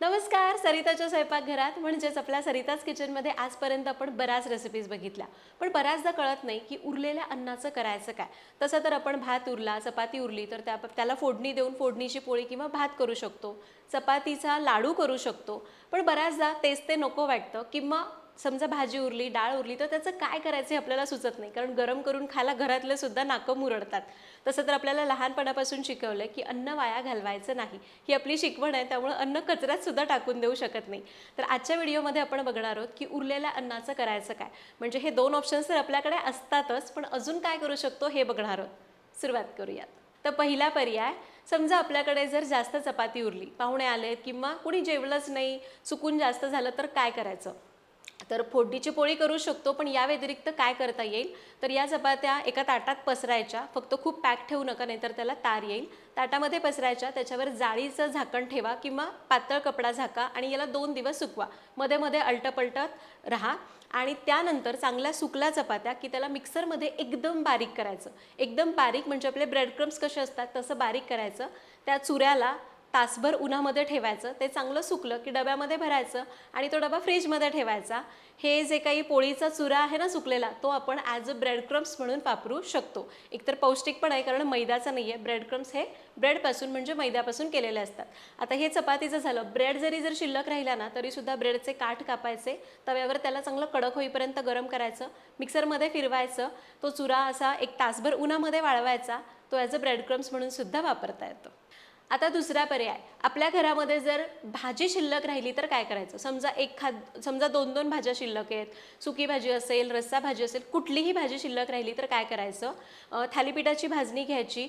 नमस्कार सरिताच्या स्वयंपाकघरात. म्हणजेच आपल्या सरिताच किचनमध्ये आजपर्यंत आपण बऱ्याच रेसिपीज बघितल्या. पण बऱ्याचदा कळत नाही की उरलेल्या अन्नाचं करायचं काय? तसं तर आपण भात उरला चपाती उरली तर त्या त्याला फोडणी देऊन फोडणीची पोळी किंवा भात करू शकतो. चपातीचा लाडू करू शकतो. पण बऱ्याचदा तेच ते नको वाटतं किंवा समजा भाजी उरली डाळ उरली तर त्याचं काय करायचं हे आपल्याला सुचत नाही. कारण गरम करून खायला घरातले सुद्धा नाकं मुरडतात. तसं तर आपल्याला लहानपणापासून शिकवलं की अन्न वाया घालवायचं नाही. ही आपली शिकवण आहे त्यामुळे अन्न कचऱ्यात सुद्धा टाकून देऊ शकत नाही. तर आजच्या व्हिडिओमध्ये आपण बघणार आहोत की उरलेल्या अन्नाचं करायचं काय. म्हणजे हे दोन ऑप्शन्स तर आपल्याकडे असतातच पण अजून काय करू शकतो हे बघणार आहोत. सुरुवात करूयात. तर पहिला पर्याय समजा आपल्याकडे जर जास्त चपाती उरली पाहुणे आलेत किंवा कुणी जेवलंच नाही चुकून जास्त झालं तर काय करायचं? तर फोडणीची पोळी करू शकतो पण या व्यतिरिक्त काय करता येईल? तर या चपात्या एका ताटात पसरायच्या. फक्त खूप पॅक ठेवू नका नाहीतर त्याला तार येईल. ताटामध्ये पसरायच्या त्याच्यावर जाळीचं झाकण ठेवा किंवा पातळ कपडा झाका आणि याला दोन दिवस सुकवा. मध्ये मध्ये अलटपलटत राहा. आणि त्यानंतर चांगल्या सुकल्या चपात्या की त्याला मिक्सरमध्ये एकदम बारीक करायचं. एकदम बारीक म्हणजे आपले ब्रेड क्रम्स कसे असतात तसं बारीक करायचं. त्या चुऱ्याला तासभर उन्हामध्ये ठेवायचं ते चांगलं सुकलं की डब्यामध्ये भरायचं आणि तो डबा फ्रीजमध्ये ठेवायचा. हे जे काही पोळीचा चुरा आहे ना सुकलेला तो आपण ॲज अ ब्रेड क्रम्स म्हणून वापरू शकतो. एकतर पौष्टिक पण आहे कारण मैद्याचा नाही आहे ब्रेड क्रम्स हे ब्रेडपासून म्हणजे मैद्यापासून केलेले असतात. आता हे चपातीचं झालं. ब्रेड जरी जर शिल्लक राहिला ना तरीसुद्धा ब्रेडचे काठ कापायचे तव्यावर त्याला चांगलं कडक होईपर्यंत गरम करायचं मिक्सरमध्ये फिरवायचं तो चुरा असा एक तासभर उन्हामध्ये वाळवायचा तो ॲज अ ब्रेड क्रम्स म्हणून सुद्धा वापरता येतो. आता दुसरा पर्याय. आपल्या घरामध्ये जर भाजी शिल्लक राहिली तर काय करायचं? समजा एक खाद समजा दोन दोन भाज्या शिल्लक आहेत सुकी भाजी असेल रस्सा भाजी असेल कुठलीही भाजी शिल्लक राहिली तर काय करायचं? थालीपीठाची भाजणी घ्यायची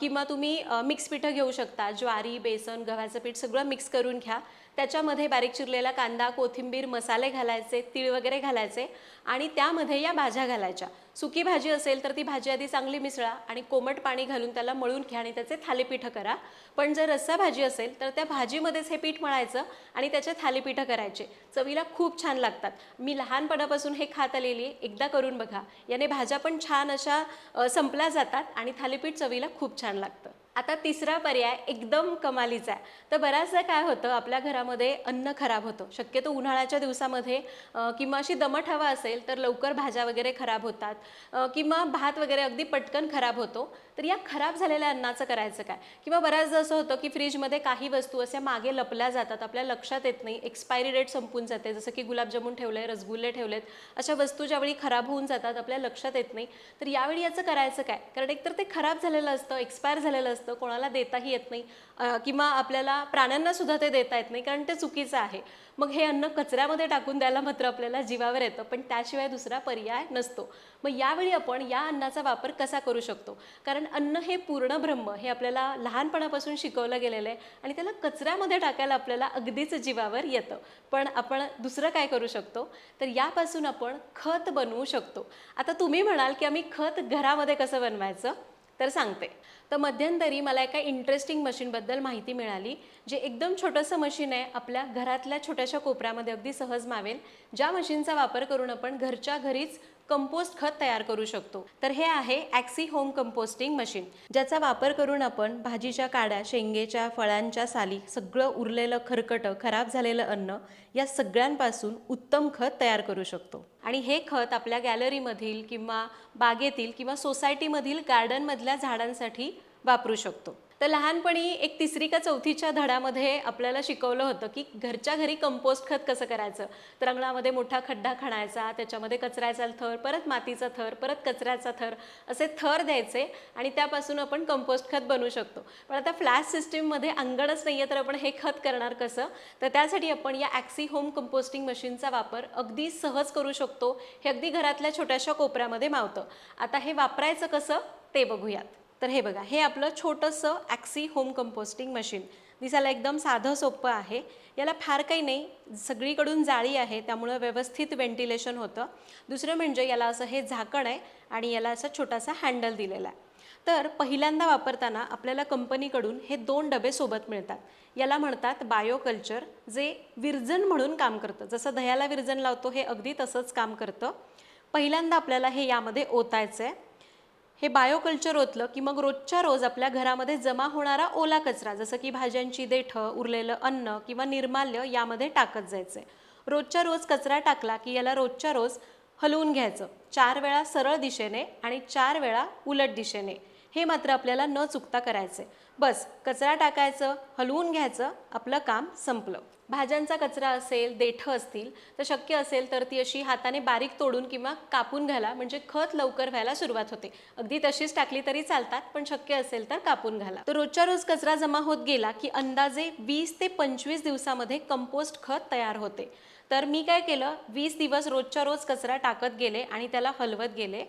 किंवा तुम्ही मिक्स पिठं घेऊ शकता. ज्वारी बेसन गव्हाचं पीठ सगळं मिक्स करून घ्या. त्याच्यामध्ये बारीक चिरलेला कांदा कोथिंबीर मसाले घालायचे तीळ वगैरे घालायचे आणि त्यामध्ये या भाज्या घालायच्या. सुकी भाजी असेल तर ती भाजी आधी चांगली मिसळा आणि कोमट पाणी घालून त्याला मळून घ्या आणि त्याचे थालीपीठं करा. पण जर रस्सा भाजी असेल तर त्या भाजीमध्येच हे पीठ मळायचं आणि त्याचे थालीपीठं करायचे. चवीला खूप छान लागतात. मी लहानपणापासून हे खात आलेली आहे. एकदा करून बघा. याने भाज्या पण छान अशा संपल्या जातात आणि थालीपीठ चवीला खूप छान लागतं. आता तिसरा पर्याय एकदम कमालीचा आहे. तर बऱ्याचदा काय होतं आपल्या घरामध्ये अन्न खराब होतं. शक्यतो उन्हाळ्याच्या दिवसामध्ये किंवा अशी दमट हवा असेल तर लवकर भाज्या वगैरे खराब होतात. किंवा भात वगैरे अगदी पटकन खराब होतो. तर या खराब झालेल्या अन्नाचं करायचं काय? किंवा बऱ्याचदा असं होतं की फ्रीजमध्ये काही वस्तू अशा मागे लपल्या जातात आपल्या लक्षात येत नाही एक्सपायरी डेट संपून जाते. जसं की गुलाबजामुन आहे रसगुल्ले ठेवलेत अशा वस्तू ज्यावेळी खराब होऊन जातात आपल्या लक्षात येत नाही. तर यावेळी याचं करायचं काय? कारण एकतर ते खराब झालेलं असतं एक्सपायर झालेलं असतं कोणाला देताही येत नाही. किंवा आपल्याला प्राण्यांना सुद्धा ते देता येत नाही कारण ते चुकीचं आहे. मग हे अन्न कचऱ्यामध्ये टाकून द्यायला मात्र आपल्याला जीवावर येतं पण त्याशिवाय दुसरा पर्याय नसतो. मग यावेळी आपण या अन्नाचा वापर कसा करू शकतो? कारण अन्न हे पूर्ण ब्रह्म हे आपल्याला लहानपणापासून शिकवलं गेलेलं आहे आणि त्याला कचऱ्यामध्ये टाकायला आपल्याला अगदीच जीवावर येतं. पण आपण दुसरं काय करू शकतो? तर यापासून आपण खत बनवू शकतो. आता तुम्ही म्हणाल की आम्ही खत घरामध्ये कसं बनवायचं? तर सांगते. तर मध्यंतरी मला एका इंटरेस्टिंग मशीनबद्दल माहिती मिळाली जे एकदम छोटंसं मशीन आहे आपल्या घरातल्या छोट्याशा कोपऱ्यामध्ये अगदी सहज मावेल. ज्या मशीनचा वापर करून आपण घरच्या घरीच कंपोस्ट खत तयार करू शकतो. तर हे आहे ॲक्सी होम कंपोस्टिंग मशीन ज्याचा वापर करून आपण भाजीच्या काड्या शेंगेच्या फळांच्या साली सगळं उरलेलं खरकटं खराब झालेलं अन्न या सगळ्यांपासून उत्तम खत तयार करू शकतो. आणि हे खत आपल्या गॅलरीमधील किंवा बागेतील किंवा सोसायटीमधील गार्डनमधल्या झाडांसाठी वापरू शकतो. तर लहानपणी एक तिसरी का चौथीच्या धडामध्ये आपल्याला शिकवलं होतं की घरच्या घरी कंपोस्ट खत कसं करायचं? तर अंगणामध्ये मोठा खड्डा खणायचा त्याच्यामध्ये कचऱ्याचा थर परत मातीचा थर परत कचऱ्याचा थर असे थर द्यायचे आणि त्यापासून आपण कंपोस्ट खत बनवू शकतो. पण आता फ्लॅश सिस्टीममध्ये अंगणच नाही आहे तर आपण हे खत करणार कसं? तर त्यासाठी आपण या ॲक्सी होम कंपोस्टिंग मशीनचा वापर अगदी सहज करू शकतो. हे अगदी घरातल्या छोट्याशा कोपऱ्यामध्ये मावतं. आता हे वापरायचं कसं? ते बघूयात. तर हे बघा हे आपलं छोटंसं ॲक्सी होम कंपोस्टिंग मशीन दिसायला एकदम साधं सोपं आहे. याला फार काही नाही सगळीकडून जाळी आहे त्यामुळं व्यवस्थित व्हेंटिलेशन होतं. दुसरं म्हणजे याला असं हे झाकण आहे आणि याला असा छोटासा हँडल दिलेला आहे. तर पहिल्यांदा वापरताना आपल्याला कंपनीकडून हे दोन डबे सोबत मिळतात. याला म्हणतात बायोकल्चर जे विरजन म्हणून काम करतं. जसं दह्याला विरजन लावतो हे अगदी तसंच काम करतं. पहिल्यांदा आपल्याला हे यामध्ये ओतायचं आहे हे बायोकल्चर ओतलं की मग रोजच्या रोज आपल्या घरामध्ये जमा होणारा ओला कचरा जसं की भाज्यांची देठं उरलेलं अन्न किंवा निर्माल्य यामध्ये टाकत जायचं. रोजच्या रोज कचरा टाकला की याला रोजच्या रोज हलवून घ्यायचं. चार वेळा सरळ दिशेने आणि चार वेळा उलट दिशेने. हे मात्र आपल्याला न चुकता करायचे बस कचरा टाकायचं हलवून घ्यायचं आपलं काम संपलं. भाज्यांचा कचरा असेल देठं असतील तर शक्य असेल तर ती अशी हाताने बारीक तोडून किंवा कापून घाला म्हणजे खत लवकर व्हायला सुरुवात होते. अगदी तशीच टाकली तरी चालतात पण शक्य असेल तर कापून घाला तर रोजच्या रोज कचरा जमा होत गेला की अंदाजे वीस ते पंचवीस दिवसामध्ये कंपोस्ट खत तयार होते. तर मी काय केलं वीस दिवस रोजच्या रोज कचरा टाकत गेले आणि त्याला हलवत गेले.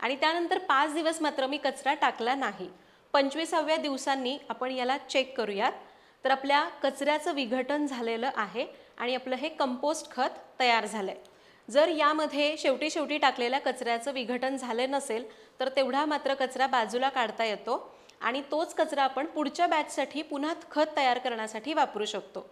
आणि त्यानंतर पाच दिवस मात्र मी कचरा टाकला नाही. पंचवीसाव्या दिवसांनी आपण याला चेक करूयात. तर आपल्या कचऱ्याचं विघटन झालेलं आहे आणि आपलं हे कंपोस्ट खत तयार झालं आहे जर यामध्ये शेवटी शेवटी टाकलेल्या कचऱ्याचं विघटन झालं नसेल तर तेवढा मात्र कचरा बाजूला काढता येतो आणि तोच कचरा आपण पुढच्या बॅचसाठी पुन्हा खत तयार करण्यासाठी वापरू शकतो.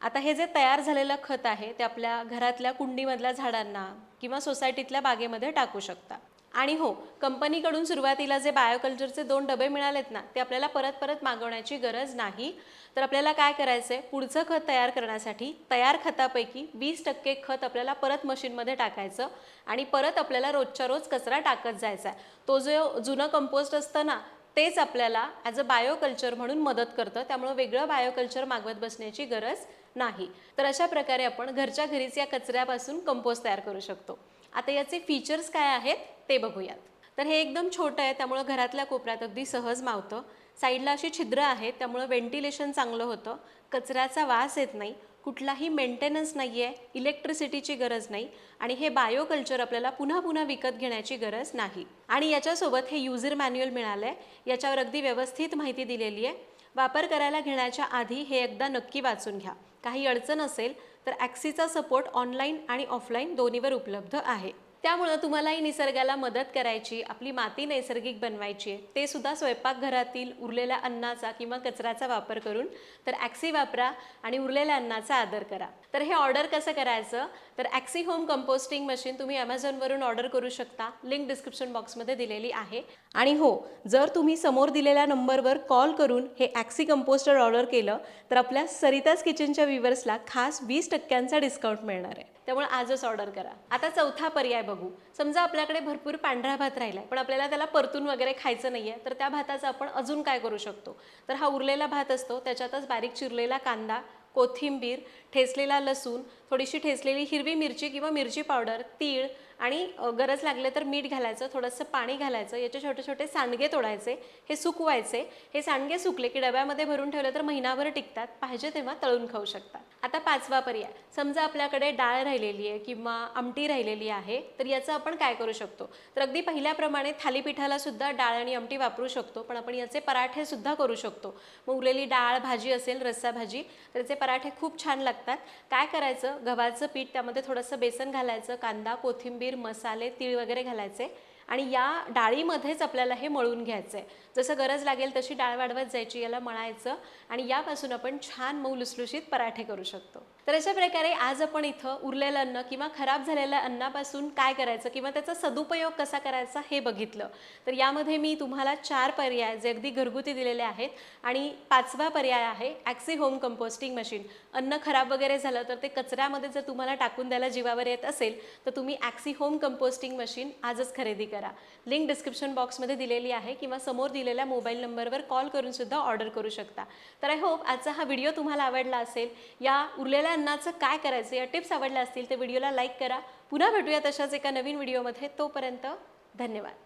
आता हे जे तयार झालेलं खत आहे ते आपल्या घरातल्या कुंडीमधल्या झाडांना किंवा सोसायटीतल्या बागेमध्ये टाकू शकता. आणि हो कंपनीकडून सुरुवातीला जे बायोकल्चरचे दोन डबे मिळालेत ना ते आपल्याला परत परत मागवण्याची गरज नाही. तर आपल्याला काय करायचं आहे पुढचं खत तयार करण्यासाठी तयार खतापैकी वीस टक्के खत आपल्याला परत मशीनमध्ये टाकायचं आणि परत आपल्याला रोजच्या रोज कचरा टाकत जायचा आहे. तो जो जुनं कंपोस्ट असतं ना तेच आपल्याला ॲज अ बायोकल्चर म्हणून मदत करतं. त्यामुळं वेगळं बायोकल्चर मागवत बसण्याची गरज नाही. तर अशा प्रकारे आपण घरच्या घरीच या कचऱ्यापासून कंपोस्ट तयार करू शकतो. आता याचे फीचर्स काय आहेत ते बघूयात. तर हे एकदम छोटं आहे त्यामुळं घरातल्या कोपऱ्यात अगदी सहज मावतं. साईडला अशी छिद्र आहेत त्यामुळं व्हेंटिलेशन चांगलं होतं. कचऱ्याचा वास येत नाही. कुठलाही मेंटेनन्स नाही आहे इलेक्ट्रिसिटीची गरज नाही. आणि हे बायोकल्चर आपल्याला पुन्हा पुन्हा विकत घेण्याची गरज नाही. आणि याच्यासोबत हे युजर मॅन्युअल मिळालं आहे याच्यावर अगदी व्यवस्थित माहिती दिलेली आहे वापर करायला घेण्याच्या आधी हे एकदा नक्की वाचून घ्या. काही अडचण असेल तर ॲक्सीचा सपोर्ट ऑनलाईन आणि ऑफलाईन दोन्हीवर उपलब्ध आहे. त्यामुळं तुम्हालाही निसर्गाला मदत करायची आपली माती नैसर्गिक बनवायची आहे. ते सुद्धा स्वयंपाकघरातील उरलेल्या अन्नाचा किंवा कचऱ्याचा वापर करून तर ॲक्सी वापरा आणि उरलेल्या अन्नाचा आदर करा. तर हे ऑर्डर कसं करायचं? तर ॲक्सी होम कंपोस्टिंग मशीन तुम्ही ॲमेझॉनवरून ऑर्डर करू शकता. लिंक डिस्क्रिप्शन बॉक्समध्ये दिलेली आहे. आणि हो जर तुम्ही समोर दिलेल्या नंबरवर कॉल करून हे ॲक्सी कंपोस्टर ऑर्डर केलं तर आपल्या सरिताज किचनच्या व्हिवर्सला खास वीस टक्क्यांचा डिस्काउंट मिळणार आहे. त्यामुळे आजच ऑर्डर करा. आता चौथा पर्याय बघू. समजा आपल्याकडे भरपूर पांढरा भात राहिला आहे पण आपल्याला त्याला परतून वगैरे खायचं नाही आहे तर त्या भाताचं आपण अजून काय करू शकतो? तर हा उरलेला भात असतो त्याच्यातच बारीक चिरलेला कांदा कोथिंबीर ठेचलेला लसूण थोडीशी ठेचलेली हिरवी मिरची किंवा मिरची पावडर तीळ आणि गरज लागले तर मीठ घालायचं थोडंसं पाणी घालायचं याचे छोटे छोटे सांडगे तोडायचे हे सुकवायचे. हे सांडगे सुकले की डब्यामध्ये भरून ठेवले तर महिनाभर टिकतात पाहिजे तेव्हा तळून खाऊ शकतात. आता पाचवा पर्याय. समजा आपल्याकडे डाळ राहिलेली आहे किंवा आमटी राहिलेली आहे तर याचं आपण काय करू शकतो? तर अगदी पहिल्याप्रमाणे थालीपीठाला सुद्धा डाळ आणि आमटी वापरू शकतो पण आपण याचे पराठे सुद्धा करू शकतो. मग उरलेली डाळ भाजी असेल रस्सा भाजी तर याचे पराठे खूप छान लागतात. काय करायचं? गव्हाचं पीठ त्यामध्ये थोडंसं बेसन घालायचं कांदा कोथिंबीर कोथिंबीर मसाले तीळ वगैरे घालायचे आणि या डाळीमध्येच आपल्याला हे मळून घ्यायचं. आहे जसं गरज लागेल तशी डाळ वाढवत जायची याला मळायचं आणि यापासून आपण छान मऊ लुसलुशीत पराठे करू शकतो. तर अशा प्रकारे आज आपण इथं उरलेलं अन्न किंवा खराब झालेल्या अन्नापासून काय करायचं किंवा त्याचा सदुपयोग कसा करायचा हे बघितलं. तर यामध्ये मी तुम्हाला चार पर्याय जे अगदी घरगुती दिलेले आहेत आणि पाचवा पर्याय आहे ॲक्सी होम कंपोस्टिंग मशीन अन्न खराब वगैरे झालं तर ते कचऱ्यामध्ये जर तुम्हाला टाकून द्यायला जीवावर येत असेल तर तुम्ही ॲक्सी होम कंपोस्टिंग मशीन आजच खरेदी करा. लिंक डिस्क्रिप्शन बॉक्समध्ये दिलेली आहे किंवा समोर दिलेल्या मोबाईल नंबरवर कॉल करून सुद्धा ऑर्डर करू शकता. तर आय होप आजचा हा व्हिडिओ तुम्हाला आवडला असेल. या उरलेल्या अन्नाचं काय करायचं? या टिप्स आवडल्या असतील तर व्हिडिओला लाईक करा. पुन्हा भेटूया तशाच एका नवीन व्हिडिओमध्ये तोपर्यंत धन्यवाद.